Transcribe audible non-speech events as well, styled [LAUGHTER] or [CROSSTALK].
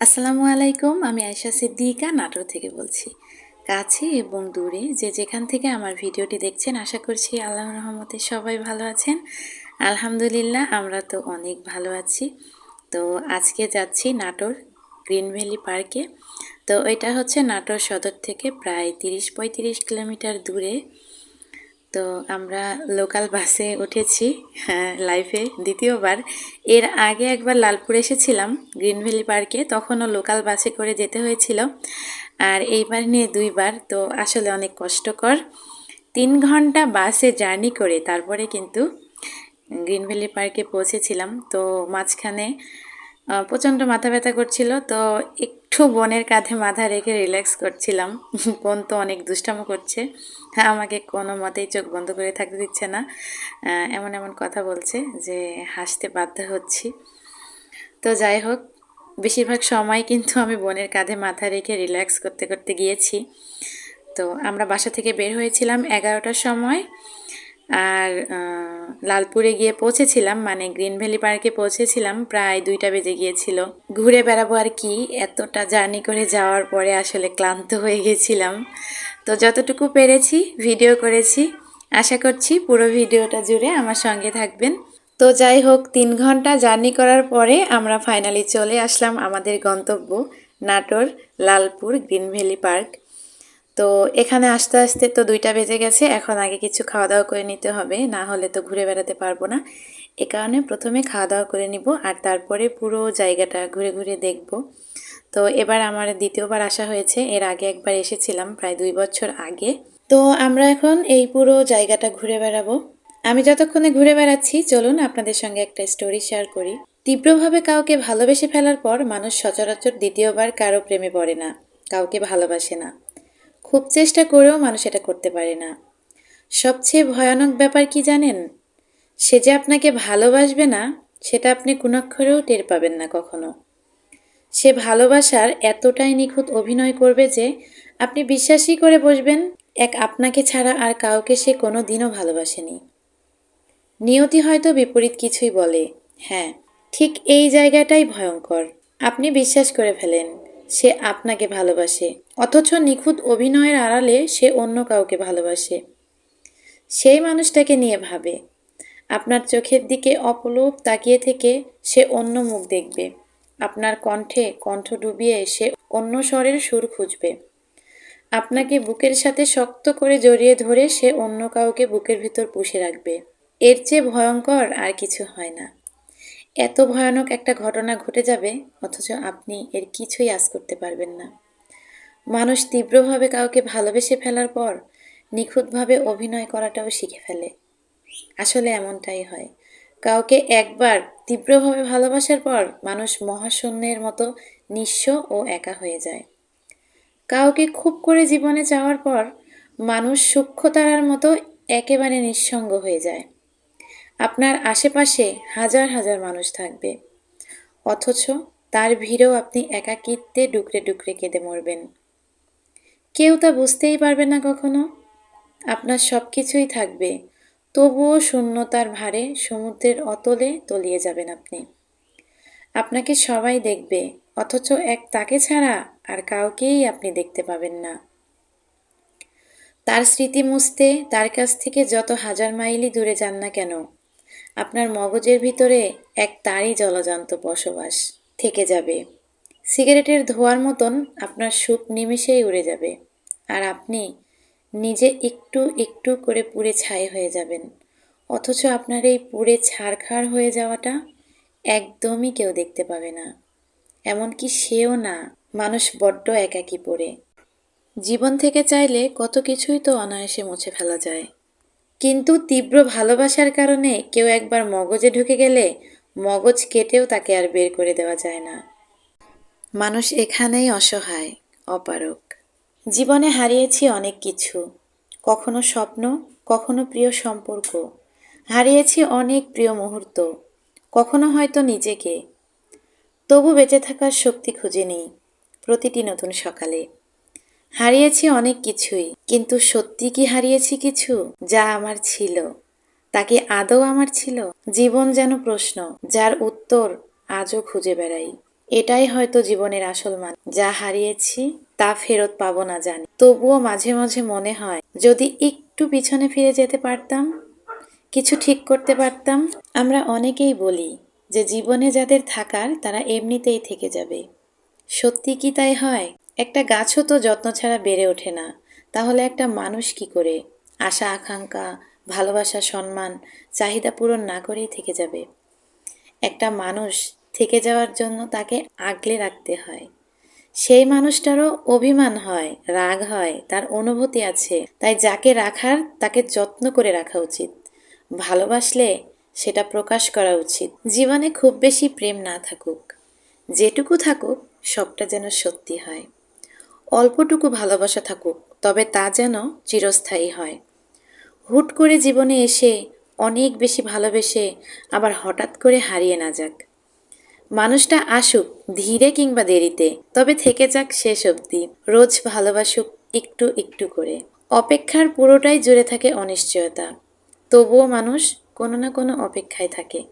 আসসালামু আলাইকুম, আমি আয়শা সিদ্দিকা, নাটোর থেকে বলছি। কাছে এবং দূরে যে যেখান থেকে আমার ভিডিওটি দেখছেন, আশা করছি আল্লাহর রহমতে সবাই ভালো আছেন। আলহামদুলিল্লাহ, আমরা তো অনেক ভালো আছি। তো আজকে যাচ্ছি নাটোর গ্রিন ভ্যালি পার্কে। তো এটা হচ্ছে নাটোর সদর থেকে প্রায় তিরিশ পঁয়ত্রিশ কিলোমিটার দূরে। তো আমরা লোকাল বাসে উঠেছি হ্যাঁ, লাইফে দ্বিতীয়বার। এর আগে একবার লালপুর এসেছিলাম গ্রিন ভ্যালি পার্কে তখনও লোকাল বাসে করে যেতে হয়েছিল। আর এইবার নিয়ে দুইবার তো আসলে অনেক কষ্টকর। তিন ঘণ্টা বাসে জার্নি করে তারপরে কিন্তু গ্রিন ভ্যালি পার্কে পৌঁছেছিলাম। তো মাঝখানে প্রচণ্ড মাথা ব্যথা করছিল, তো একটু বোনের কাঁধে মাথা রেখে রিল্যাক্স করছিলাম। [LAUGHS] বোন তো অনেক দুষ্টামো করছে আমাকে কোনো মতেই চোখ বন্ধ করে থাকতে দিচ্ছে না। এমন এমন কথা বলছে যে হাসতে বাধ্য হচ্ছি। তো যাই হোক, বেশিরভাগ সময় কিন্তু আমি বোনের কাঁধে মাথা রেখে রিল্যাক্স করতে করতে গিয়েছি। তো আমরা বাসা থেকে বের হয়েছিলাম এগারোটার সময়। আর লালপুরে গিয়ে পৌঁছেছিলাম মানে গ্রিন ভ্যালি পার্কে পৌঁছেছিলাম, প্রায় দুইটা বেজে গিয়েছিল। ঘুরে বেড়াবো আর কি, এতটা জার্নি করে যাওয়ার পরে আসলে ক্লান্ত হয়ে গেছিলাম। তো যতটুকু পেরেছি, ভিডিও করেছি। আশা করছি পুরো ভিডিওটা জুড়ে আমার সঙ্গে থাকবেন। তো যাই হোক, তিন ঘণ্টা জার্নি করার পরে আমরা ফাইনালি চলে আসলাম আমাদের গন্তব্য Natore Lalpur green valley park. তো এখানে আসতে আসতে তো দুইটা বেজে গেছে, এখন আগে কিছু খাওয়া দাওয়া করে নিতে হবে, না হলে তো ঘুরে বেড়াতে পারব না। এ কারণে প্রথমে খাওয়া দাওয়া করে নিব আর তারপরে পুরো জায়গাটা ঘুরে ঘুরে দেখব। তো এবার আমার দ্বিতীয়বার আসা হয়েছে, এর আগে একবার এসেছিলাম প্রায় দুই বছর আগে। তো আমরা এখন এই পুরো জায়গাটা ঘুরে বেড়াবো। আমি যতক্ষণে ঘুরে বেড়াচ্ছি, চলুন আপনাদের সঙ্গে একটা স্টোরি শেয়ার করি। তীব্রভাবে কাউকে ভালোবেসে ফেলার পর মানুষ সচরাচর দ্বিতীয়বার কারও প্রেমে পড়ে না, কাউকে ভালোবাসে না। খুব চেষ্টা করেও মানুষ এটা করতে পারে না। সবচেয়ে ভয়ানক ব্যাপার কি জানেন? সে যে আপনাকে ভালোবাসবে না, সেটা আপনি কোনক্ষরেও টের পাবেন না কখনো। সে ভালোবাসার এতটাই নিখুঁত অভিনয় করবে যে, আপনি বিশ্বাসই করে বসবেন, এক আপনাকে ছাড়া আর কাউকে সে কোনো দিনও ভালোবাসেনি। নিয়তি হয়তো বিপরীত কিছুই বলে। হ্যাঁ ঠিক এই জায়গাটাই ভয়ঙ্কর। আপনি বিশ্বাস করে ফেলেন। সে আপনাকে ভালোবাসে, অথচ নিখুঁত অভিনয়ের আড়ালে সে অন্য কাউকে ভালোবাসে। সেই মানুষটাকে নিয়ে ভাবে। আপনার চোখের দিকে অপলোপ তাকিয়ে থেকে সে অন্য মুখ দেখবে। আপনার কণ্ঠে কণ্ঠ ডুবিয়ে সে অন্য স্বরের সুর খুঁজবে। আপনাকে বুকের সাথে শক্ত করে জড়িয়ে ধরে সে অন্য কাউকে বুকের ভিতর পুষে রাখবে। এর চেয়ে ভয়ঙ্কর আর কিছু হয় না। এত ভয়ানক একটা ঘটনা ঘটে যাবে, অথচ আপনি এর কিছুই আজ করতে পারবেন না। মানুষ তীব্রভাবে কাউকে ভালোবেসে ফেলার পর নিখুঁতভাবে অভিনয় করাটাও শিখে ফেলে। আসলে এমনটাই হয়। কাউকে একবার তীব্রভাবে ভালোবাসার পর মানুষ মহাশূন্যের মতো নিঃস্ব ও একা হয়ে যায়। কাউকে খুব করে জীবনে চাওয়ার পর মানুষ সূক্ষ্ম তারার মতো একেবারে নিঃসঙ্গ হয়ে যায়। আপনার আশেপাশে হাজার হাজার মানুষ থাকবে। অথচ তার ভিড়েও আপনি একাকিত্বে ডুকরে ডুকরে কেঁদে মরবেন। কেউ তা বুঝতেই পারবে না কখনো। আপনার সব কিছুই থাকবে, তবুও শূন্যতার ভারে সমুদ্রের অতলে তলিয়ে যাবেন আপনি। আপনাকে সবাই দেখবে, অথচ এক তাকে ছাড়া আর কাউকেই আপনি দেখতে পাবেন না। তার স্মৃতি মুছতে তার কাছ থেকে যত হাজার মাইলই দূরে যান না কেন আপনার মগজের ভিতরে এক তারই জলজান্ত বসবাস থেকে যাবে। সিগারেটের ধোয়ার মতন আপনার সুখ নিমিষেই উড়ে যাবে আর আপনি নিজে একটু একটু করে পুড়ে ছাই হয়ে যাবেন। অথচ আপনার এই পুড়ে ছাড়খাড় হয়ে যাওয়াটা একদমই কেউ দেখতে পাবে না। এমনকি সেও না, মানুষ বড্ড একাকি পড়ে। জীবন থেকে চাইলে কত কিছুই তো অনায়াসে মুছে ফেলা যায়। কিন্তু তীব্র ভালোবাসার কারণে কেউ একবার মগজে ঢুকে গেলে মগজ কেটেও তাকে আর বের করে দেওয়া যায় না। মানুষ এখানেই অসহায় অপারক জীবনে হারিয়েছি অনেক কিছু, কখনো স্বপ্ন, কখনো প্রিয় সম্পর্ক। হারিয়েছি অনেক প্রিয় মুহূর্ত, কখনো হয়তো নিজেকে। তবু বেঁচে থাকার শক্তি খুঁজে নেই প্রতিটি নতুন সকালে। হারিয়েছি অনেক কিছুই, কিন্তু সত্যি কি হারিয়েছি কিছু? যা আমার ছিল। তাকে আদৌ আমার ছিল? জীবন যেন প্রশ্ন, যার উত্তর আজও খুঁজে বেড়াই। এটাই হয়তো জীবনের আসল মান। যা হারিয়েছি, তা ফেরত পাবো না জানি। তবুও মাঝে মাঝে মনে হয়, যদি একটু পিছনে ফিরে যেতে পারতাম, কিছু ঠিক করতে পারতাম, আমরা অনেকেই বলি যে জীবনে যাদের থাকার, তারা এমনিতেই থেকে যাবে। সত্যি কি তাই হয়? একটা গাছও তো যত্ন ছাড়া বেড়ে ওঠে না। তাহলে একটা মানুষ কি করে? আশা, আকাঙ্ক্ষা, ভালোবাসা, সম্মান, চাহিদা পূরণ না করেই থেকে যাবে। একটা মানুষ থেকে যাওয়ার জন্য তাকে আগলে রাখতে হয়। সেই মানুষটারও অভিমান হয়, রাগ হয়, তার অনুভূতি আছে। তাই যাকে রাখার, তাকে যত্ন করে রাখা উচিত। ভালোবাসলে সেটা প্রকাশ করা উচিত। জীবনে খুব বেশি প্রেম না থাকুক। যেটুকু থাকুক, সবটা যেন সত্যি হয়। অল্পটুকু ভালোবাসা থাকুক, তবে তা যেন চিরস্থায়ী হয়। হুট করে জীবনে এসে অনেক বেশি ভালোবেসে আবার হঠাৎ করে হারিয়ে না যাক। মানুষটা আসুক ধীরে কিংবা দেরিতে, তবে থেকে যাক শেষ অবধি, রোজ ভালোবাসুক একটু একটু করে। অপেক্ষার পুরোটাই জুড়ে থাকে অনিশ্চয়তা। তবুও মানুষ কোনো না কোনো অপেক্ষায় থাকে।